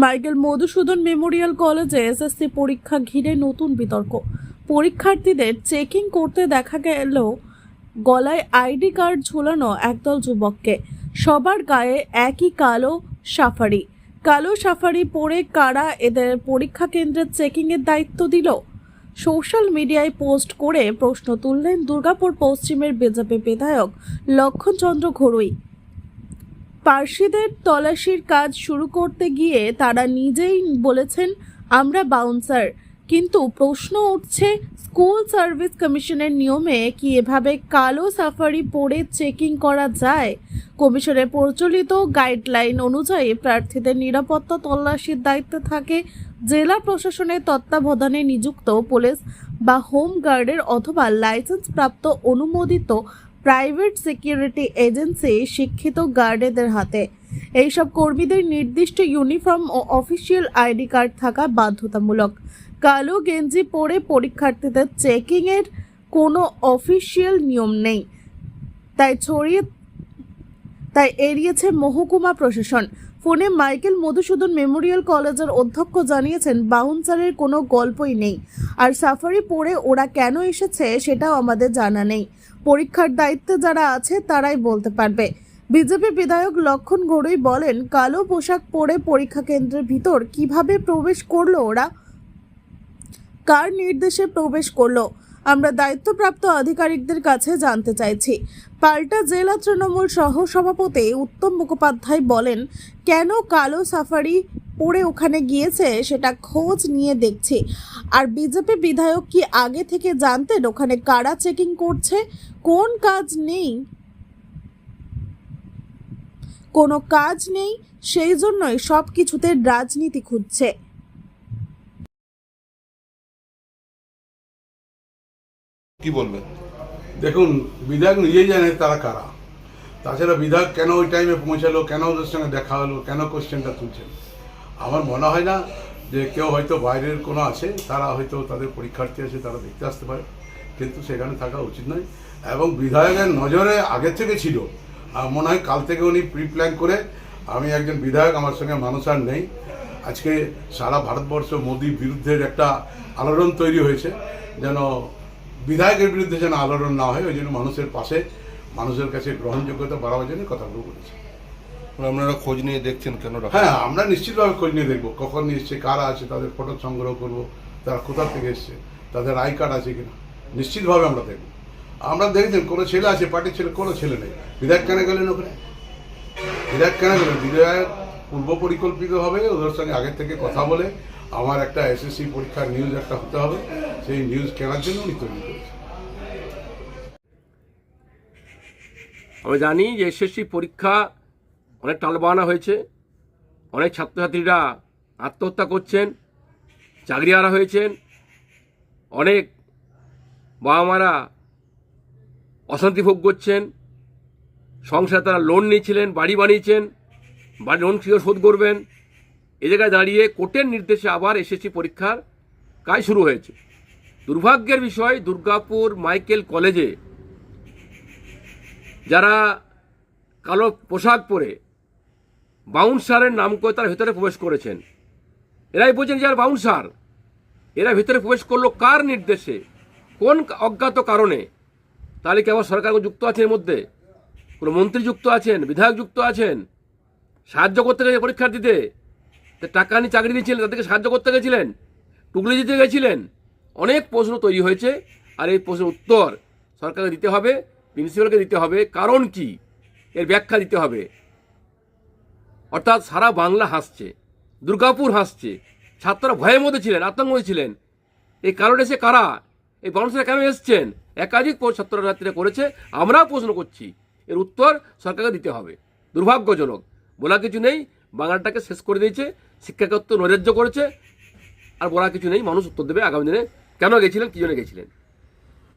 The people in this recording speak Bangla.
মাইকেল মধুসূদন মেমোরিয়াল কলেজে এসএসসি পরীক্ষা ঘিরে নতুন বিতর্ক। পরীক্ষার্থীদের চেকিং করতে দেখা গেল গলায় আইডি কার্ড ঝোলানো একদল যুবককে। সবার গায়ে একই কালো সাফারি। কালো সাফারি পরে কারা এদের পরীক্ষা কেন্দ্রের চেকিংয়ের দায়িত্ব দিল? সোশ্যাল মিডিয়ায় পোস্ট করে প্রশ্ন তুললেন দুর্গাপুর পশ্চিমের বিজেপি বিধায়ক লক্ষণচন্দ্র ঘড়ুই পার্সিদের তল্লাশির কাজ শুরু করতে গিয়ে তারা নিজেই বলেছেন, আমরা বাউন্সার কিন্তু প্রশ্ন উঠছে, স্কুল সার্ভিস কমিশনের নিয়মে কি এভাবে কালো সাফারি পরে চেকিং করা যায়? কমিশনের প্রচলিত গাইডলাইন অনুযায়ী প্রার্থীদের নিরাপত্তা তল্লাশির দায়িত্বে থাকে জেলা প্রশাসনের তত্ত্বাবধানে নিযুক্ত পুলিশ বা হোম গার্ডের অথবা লাইসেন্স প্রাপ্ত অনুমোদিত প্রাইভেট সিকিউরিটি এজেন্সি শিক্ষিত গার্ডেদের হাতে। এইসব কর্মীদের নির্দিষ্ট ইউনিফর্ম ও অফিসিয়াল আইডি কার্ড থাকা বাধ্যতামূলক। কালো গেঞ্জি পরে পরীক্ষার্থীদের চেকিংয়ের কোনো অফিসিয়াল নিয়ম নেই। তাই ছড়িয়ে তাই এড়িয়েছে মহকুমা প্রশাসন। ফোনে মাইকেল মধুসূদন মেমোরিয়াল কলেজের অধ্যক্ষ জানিয়েছেন, বাউন্সারের কোনো গল্পই নেই। আর সাফারি পরে ওরা কেন এসেছে সেটাও আমাদের জানা নেই। পরীক্ষার দায়িত্বে যারা আছে, তারাই বলতে পারবে। বিজেপি বিধায়ক লক্ষণ গড়ই বলেন, কালো পোশাক পরে পরীক্ষা কেন্দ্রের ভিতর কীভাবে প্রবেশ করল ওরা? কার নির্দেশে প্রবেশ করল? আমরা দায়িত্বপ্রাপ্ত আধিকারিকদের কাছে জানতে চাইছি। পাল্টা জেলা তৃণমূল সহ সভাপতি উত্তম মুখোপাধ্যায় বলেন, কেন কালো সাফারি পড়ে ওখানে গিয়েছে সেটা খোঁজ নিয়ে দেখছি। আর বিজেপি বিধায়ক কি আগে থেকে জানতেন ওখানে কারা চেকিং করছে? কোন কাজ নেই? কোনো কাজ নেই? সেই জন্যই সব কিছুতে রাজনীতি খুঁজছে। কি বলবেন দেখুন, বিধায়ক নিজেই জানে তারা কারা। তাছাড়া বিধায়ক কেন ওই টাইমে পৌঁছালো, কেন ওদের সঙ্গে দেখা হলো, কেন কোশ্চেনটা তুলছেন? আমার মনে হয় না যে কেউ হয়তো বাইরের কোনো আছে, তারা হয়তো তাদের পরীক্ষার্থী আছে, তারা দেখতে আসতে পারে। কিন্তু সেখানে থাকা উচিত নয়। এবং বিধায়কের নজরে আগের থেকে ছিল। মনে হয় কাল থেকে উনি প্রি প্ল্যান করে, আমি একজন বিধায়ক, আমার সঙ্গে মানুষ আর নেই। আজকে সারা ভারতবর্ষ মোদির বিরুদ্ধে একটা আলোড়ন তৈরি হয়েছে। যেন বিধায়কের বিরুদ্ধে যেন আলোড়ন না হয় ওই জন্য মানুষের পাশে মানুষের কাছে গ্রহণযোগ্যতা বাড়াবার জন্য কথাগুলো বলেছে। আপনারা খোঁজ নিয়ে দেখছেন কেন হ্যাঁ আমরা নিশ্চিতভাবে খোঁজ নিয়ে দেখব কখন এসছে কারা আছে তাদের ফটো সংগ্রহ করব তারা কোথা থেকে এসছে তাদের আই কার্ড আছে কিনা নিশ্চিতভাবে আমরা দেখব। আমরা দেখেছেন কোনো ছেলে আছে পার্টির ছেলে কোনো ছেলে নেই। বিধায়ক কেন গেলেন ওখানে? বিধায়ক কেন গেলেন? বিধায়ক পূর্ব পরিকল্পিতভাবে ওদের সঙ্গে আগের থেকে কথা বলে আমার একটা এসএসসি পরীক্ষার নিউজ একটা হতে হবে, সেই নিউজ কেনার জন্য উনি তৈরি করেছেন। আমরা জানি যে এসএসসি পরীক্ষা অনেক টালবানা হয়েছে, অনেক ছাত্রছাত্রীরা আত্মহত্যা করছেন চাকরি হারা হয়েছেন, অনেক বাবা মারা অশান্তি ভোগ করছেন, সংসারে তারা লোন নিয়েছিলেন, বাড়ি বানিয়েছেন বাড়ি লোন কীভাবে শোধ করবেন এ জায়গায় দাঁড়িয়ে কোর্টের নির্দেশে আবার এসএসসি পরীক্ষার কাজ শুরু হয়েছে। দুর্ভাগ্যের বিষয়, দুর্গাপুর মাইকেল কলেজে যারা কালো পোশাক পরে বাউন্সারের নাম করে তারা ভেতরে প্রবেশ করেছেন। এরাই বলছেন যে আর বাউন্সার, এরা ভিতরে প্রবেশ করল কার নির্দেশে? কোন অজ্ঞাত কারণে? তাহলে কেবল সরকার যুক্ত আছে এর মধ্যে? কোনো মন্ত্রী যুক্ত আছেন? বিধায়ক যুক্ত আছেন? সাহায্য করতে গেছে পরীক্ষার্থীতে তা টাকা নিয়ে চাকরি দিয়েছিলেন তাদেরকে সাহায্য করতে গেছিলেন, টুকলি দিতে গেছিলেন। অনেক প্রশ্ন তৈরি হয়েছে, আর এই প্রশ্নের উত্তর সরকারকে দিতে হবে, প্রিন্সিপালকে দিতে হবে। কারণ কি? এর ব্যাখ্যা দিতে হবে। অর্থাৎ সারা বাংলা হাসছে, দুর্গাপুর হাসছে, ছাত্ররা ভয়ের মধ্যে ছিলেন আতঙ্ক ছিলেন। এই কারণে সে কারা? এই মানুষরা কেন এসছেন? একাধিক ছাত্রছাত্রীরা করেছে, আমরাও প্রশ্ন করছি। এর উত্তর সরকারকে দিতে হবে। দুর্ভাগ্যজনক, বলা কিছু নেই, বাংলাটাকে শেষ করে দিয়েছে। শিক্ষাকত্ব নৈরাজ্য করেছে, আর বলা কিছু নেই, মানুষ উত্তর দেবে আগামী দিনে। কেন গেছিলেন? কী জন্য গেছিলেন?